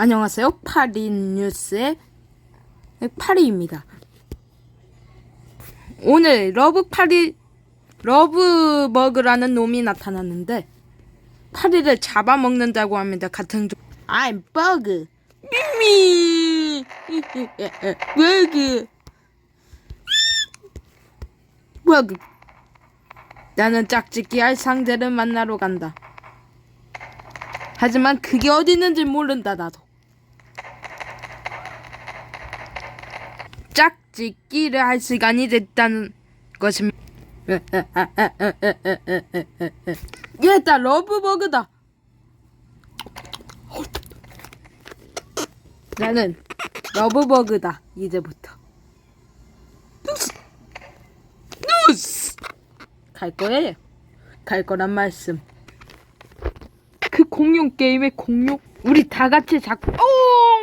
안녕하세요. 파리 뉴스의 파리입니다. 오늘 러브 파리 러브 버그라는 놈이 나타났는데 파리를 잡아먹는다고 합니다. 같은 종. I'm 버그. 미미. 버그. 버그. 나는 짝짓기 할 상대를 만나러 간다. 하지만 그게 어디 있는지 모른다 나도. 짝 짓기를 할 시간이 됐다는 것입니다. 얘다 러브버그다. 나는 러브버그다 이제부터. 누스 누스 갈 거예요. 갈 거란 말씀. 그 공룡 게임의 공룡 우리 다 같이 잡고 오